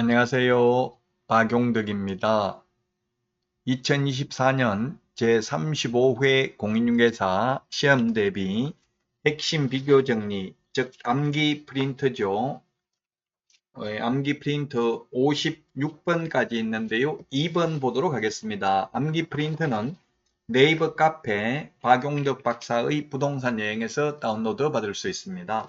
안녕하세요. 박용덕입니다. 2024년 제35회 공인중개사 시험 대비 핵심 비교 정리, 즉 암기 프린트죠. 어, 암기 프린트 56번까지 있는데요. 2번 보도록 하겠습니다. 암기 프린트는 네이버 카페 박용덕 박사의 부동산 여행에서 다운로드 받을 수 있습니다.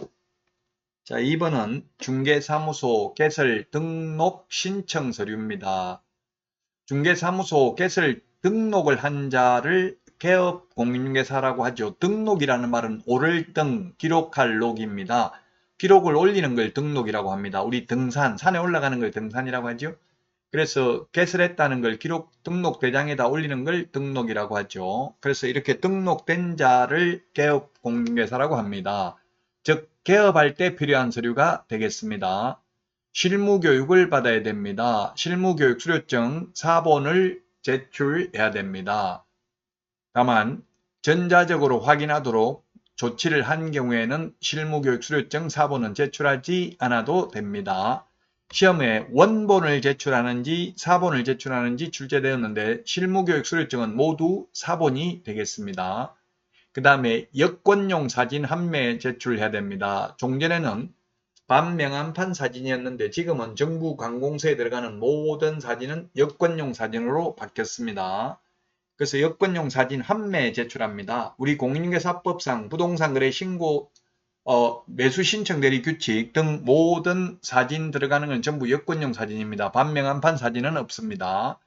자, 2번은 중개사무소 개설 등록 신청 서류입니다. 중개사무소 개설 등록을 한 자를 개업 공인중개사라고 하죠. 등록이라는 말은 오를 등, 기록할 녹입니다. 기록을 올리는 걸 등록이라고 합니다. 우리 등산, 산에 올라가는 걸 등산이라고 하죠. 그래서 개설했다는 걸 기록 등록 대장에다 올리는 걸 등록이라고 하죠. 그래서 이렇게 등록된 자를 개업 공인중개사라고 합니다. 즉 개업할 때 필요한 서류가 되겠습니다. 실무교육을 받아야 됩니다. 실무교육 수료증 4번을 제출해야 됩니다. 다만 전자적으로 확인하도록 조치를 한 경우에는 실무교육 수료증 4번은 제출하지 않아도 됩니다. 시험에 원본을 제출하는지 4번을 제출하는지 출제되었는데 실무교육 수료증은 모두 4번이 되겠습니다. 그 다음에 여권용 사진 한 매 제출해야 됩니다. 종전에는 반명함판 사진이었는데 지금은 정부 관공서에 들어가는 모든 사진은 여권용 사진으로 바뀌었습니다. 그래서 여권용 사진 한 매 제출합니다. 우리 공인중개사법상 부동산 거래 신고 어, 매수 신청 대리 규칙 등 모든 사진 들어가는 건 전부 여권용 사진입니다. 반명함판 사진은 없습니다.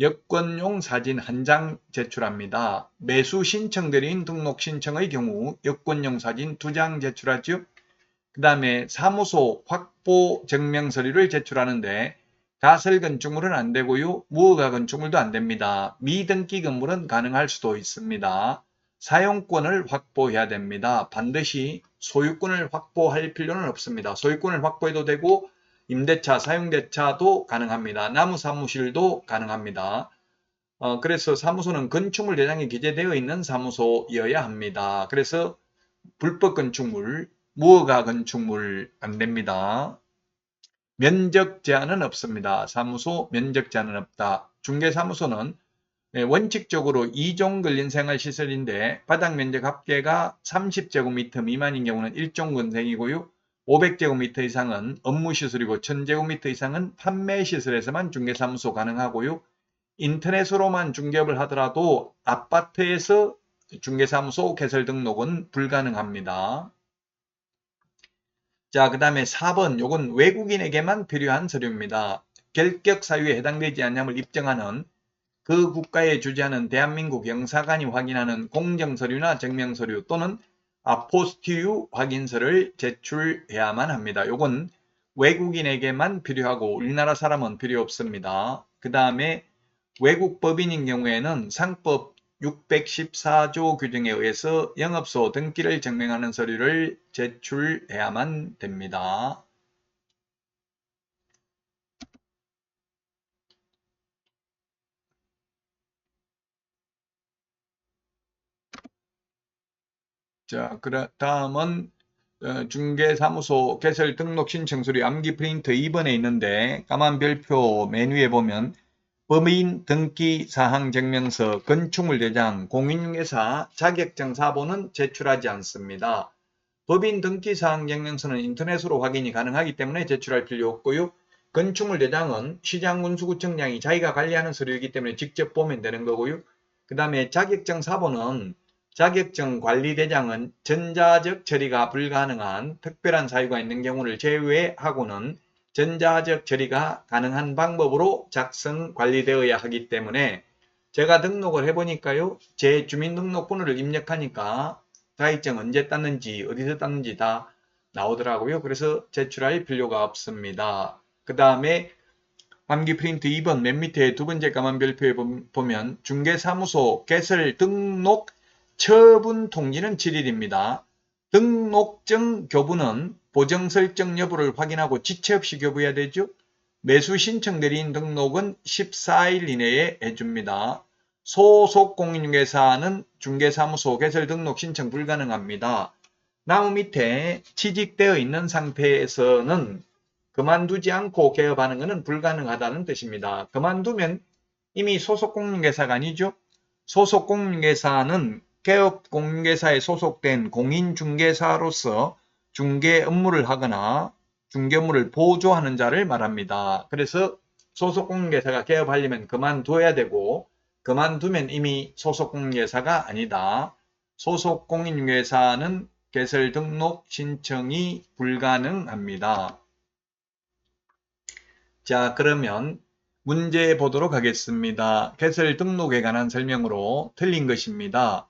여권용 사진 한 장 제출합니다. 매수 신청 대리인 등록 신청의 경우 여권용 사진 두 장 제출하죠. 그 다음에 사무소 확보 증명 서류를 제출하는데 가설 건축물은 안 되고요. 무허가 건축물도 안 됩니다. 미등기 건물은 가능할 수도 있습니다. 사용권을 확보해야 됩니다. 반드시 소유권을 확보할 필요는 없습니다. 소유권을 확보해도 되고 임대차, 사용대차도 가능합니다. 나무 사무실도 가능합니다. 어, 그래서 사무소는 건축물 대장에 기재되어 있는 사무소여야 합니다. 그래서 불법 건축물, 무허가 건축물 안 됩니다. 면적 제한은 없습니다. 사무소 면적 제한은 없다. 중개사무소는 네, 원칙적으로 2종 근린 생활시설인데 바닥 면적 합계가 30제곱미터 미만인 경우는 1종 근생이고요. 500제곱미터 이상은 업무시설이고 1000제곱미터 이상은 판매시설에서만 중개사무소 가능하고요. 인터넷으로만 중개업을 하더라도 아파트에서 중개사무소 개설 등록은 불가능합니다. 자, 그 다음에 4번, 요건 외국인에게만 필요한 서류입니다. 결격 사유에 해당되지 않냐을 입증하는 그 국가에 주재하는 대한민국 영사관이 확인하는 공정서류나 증명서류 또는 아포스티유 확인서를 제출해야만 합니다. 요건 외국인에게만 필요하고 우리나라 사람은 필요 없습니다. 그 다음에 외국 법인인 경우에는 상법 614조 규정에 의해서 영업소 등기를 증명하는 서류를 제출해야만 됩니다. 자, 그 다음은 어, 중개사무소 개설 등록 신청 서류 암기 프린트 2번에 있는데 까만 별표 메뉴에 보면 법인 등기 사항 증명서 건축물 대장 공인중개사 자격증 사본은 제출하지 않습니다. 법인 등기 사항 증명서는 인터넷으로 확인이 가능하기 때문에 제출할 필요 없고요. 건축물 대장은 시장군수구청장이 자기가 관리하는 서류이기 때문에 직접 보면 되는 거고요. 그 다음에 자격증 사본은 자격증 관리대장은 전자적 처리가 불가능한 특별한 사유가 있는 경우를 제외하고는 전자적 처리가 가능한 방법으로 작성 관리되어야 하기 때문에 제가 등록을 해보니까요. 제 주민등록번호를 입력하니까 자격증 언제 땄는지 어디서 땄는지 다 나오더라고요. 그래서 제출할 필요가 없습니다. 그 다음에 암기 프린트 2번 맨 밑에 두 번째 까만 별표에 보면 중개사무소 개설 등록 처분 통지는 7일입니다. 등록증 교부는 보정 설정 여부를 확인하고 지체 없이 교부해야 되죠. 매수 신청 대리인 등록은 14일 이내에 해줍니다. 소속 공인중개사는 중개사무소 개설 등록 신청 불가능합니다. 나무 밑에 취직되어 있는 상태에서는 그만두지 않고 개업하는 것은 불가능하다는 뜻입니다. 그만두면 이미 소속 공인중개사가 아니죠. 소속 공인중개사는 개업 공인중개사에 소속된 공인중개사로서 중개 업무를 하거나 중개 업무를 보조하는 자를 말합니다. 그래서 소속 공인중개사가 개업하려면 그만둬야 되고 그만두면 이미 소속 공인중개사가 아니다. 소속 공인중개사는 개설 등록 신청이 불가능합니다. 자, 그러면 문제 보도록 하겠습니다. 개설 등록에 관한 설명으로 틀린 것입니다.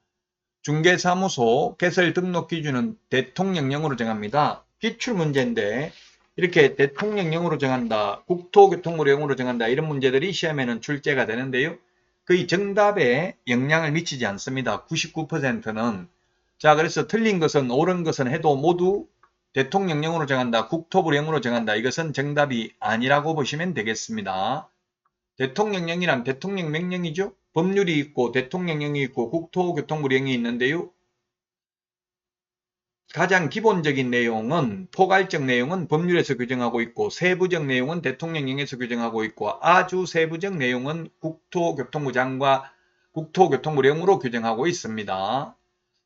중개사무소 개설 등록 기준은 대통령령으로 정합니다. 기출 문제인데 이렇게 대통령령으로 정한다, 국토교통부령으로 정한다 이런 문제들이 시험에는 출제가 되는데요. 거의 정답에 영향을 미치지 않습니다. 99%는 자 그래서 틀린 것은 옳은 것은 해도 모두 대통령령으로 정한다, 국토부령으로 정한다 이것은 정답이 아니라고 보시면 되겠습니다. 대통령령이란 대통령 명령이죠. 법률이 있고 대통령령이 있고 국토교통부령이 있는데요. 가장 기본적인 내용은 포괄적 내용은 법률에서 규정하고 있고 세부적 내용은 대통령령에서 규정하고 있고 아주 세부적 내용은 국토교통부 장과 국토교통부령으로 규정하고 있습니다.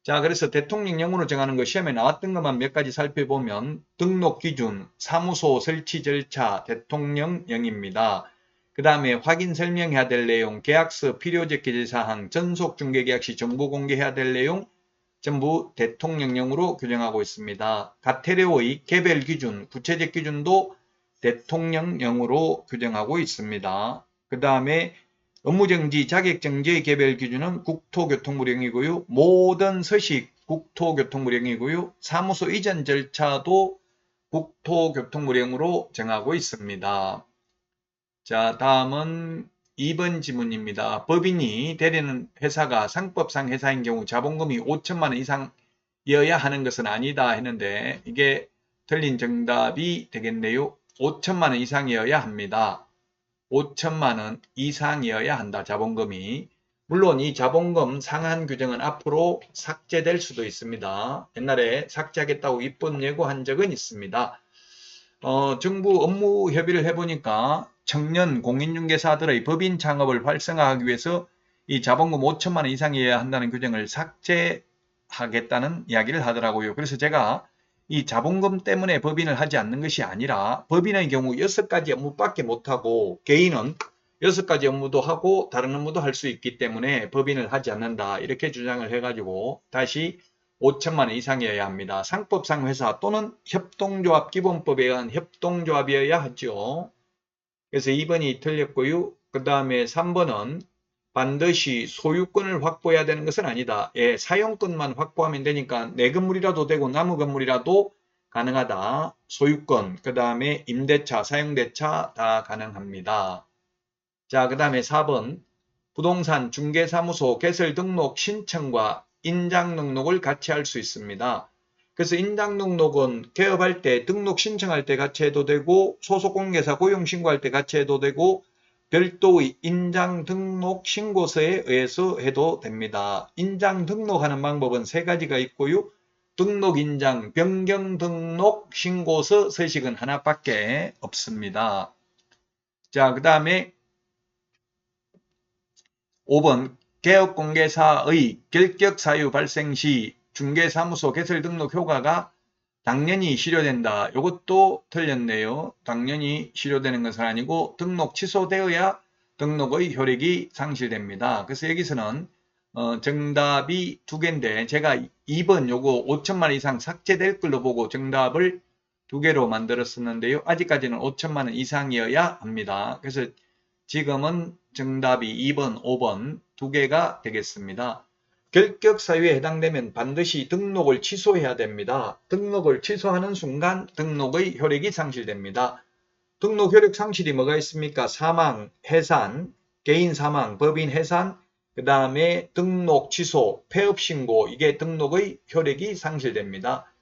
자 그래서 대통령령으로 정하는 거 시험에 나왔던 것만 몇 가지 살펴보면 등록 기준, 사무소 설치 절차, 대통령령입니다. 그 다음에 확인 설명해야 될 내용, 계약서 필요적 기재사항, 전속 중개계약 시 정보 공개해야 될 내용 전부 대통령령으로 규정하고 있습니다. 가태료의 개별 기준, 구체적 기준도 대통령령으로 규정하고 있습니다. 그 다음에 업무정지, 자격정지의 개별 기준은 국토교통부령이고요. 모든 서식 국토교통부령이고요. 사무소 이전 절차도 국토교통부령으로 정하고 있습니다. 자, 다음은 2번 지문입니다. 법인이 대리는 회사가 상법상 회사인 경우 자본금이 5천만 원 이상이어야 하는 것은 아니다 했는데 이게 틀린 정답이 되겠네요. 5천만 원 이상이어야 합니다. 5천만 원 이상이어야 한다. 자본금이. 물론 이 자본금 상한 규정은 앞으로 삭제될 수도 있습니다. 옛날에 삭제하겠다고 입법 예고한 적은 있습니다. 어, 정부 업무 협의를 해보니까 청년 공인중개사들의 법인 창업을 활성화하기 위해서 이 자본금 5천만 원 이상이어야 한다는 규정을 삭제하겠다는 이야기를 하더라고요. 그래서 제가 이 자본금 때문에 법인을 하지 않는 것이 아니라 법인의 경우 6가지 업무밖에 못하고 개인은 6가지 업무도 하고 다른 업무도 할 수 있기 때문에 법인을 하지 않는다. 이렇게 주장을 해가지고 다시 5천만 원 이상이어야 합니다. 상법상 회사 또는 협동조합 기본법에 의한 협동조합이어야 하죠. 그래서 2번이 틀렸고요. 그 다음에 3번은 반드시 소유권을 확보해야 되는 것은 아니다. 예, 사용권만 확보하면 되니까 내 건물이라도 되고 나무 건물이라도 가능하다. 소유권, 그 다음에 임대차, 사용대차 다 가능합니다. 자, 그 다음에 4번 부동산 중개사무소 개설 등록 신청과 인장 등록을 같이 할 수 있습니다. 그래서 인장 등록은 개업할 때 등록 신청할 때 같이 해도 되고 소속 공개사 고용 신고할 때 같이 해도 되고 별도의 인장 등록 신고서에 의해서 해도 됩니다. 인장 등록하는 방법은 세 가지가 있고요. 등록 인장, 변경 등록 신고서 서식은 하나밖에 없습니다. 자, 그 다음에 5번 개업공개사의 결격 사유 발생 시 중개사무소 개설 등록 효과가 당연히 실효된다. 이것도 틀렸네요. 당연히 실효되는 것은 아니고 등록 취소되어야 등록의 효력이 상실됩니다. 그래서 여기서는 어, 정답이 두 개인데 제가 2번 요거 5천만 이상 삭제될 걸로 보고 정답을 두 개로 만들었었는데요. 아직까지는 5천만 원 이상이어야 합니다. 그래서 지금은 정답이 2번, 5번 두 개가 되겠습니다. 결격 사유에 해당되면 반드시 등록을 취소해야 됩니다. 등록을 취소하는 순간 등록의 효력이 상실됩니다. 등록 효력 상실이 뭐가 있습니까? 사망, 해산, 개인 사망, 법인 해산, 그 다음에 등록 취소, 폐업 신고 이게 등록의 효력이 상실됩니다.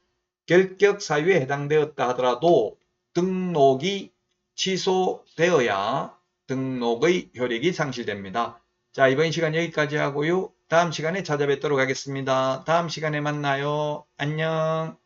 결격 사유에 해당되었다 하더라도 등록이 취소되어야 등록의 효력이 상실됩니다. 자 이번 시간 여기까지 하고요. 다음 시간에 찾아뵙도록 하겠습니다. 다음 시간에 만나요. 안녕.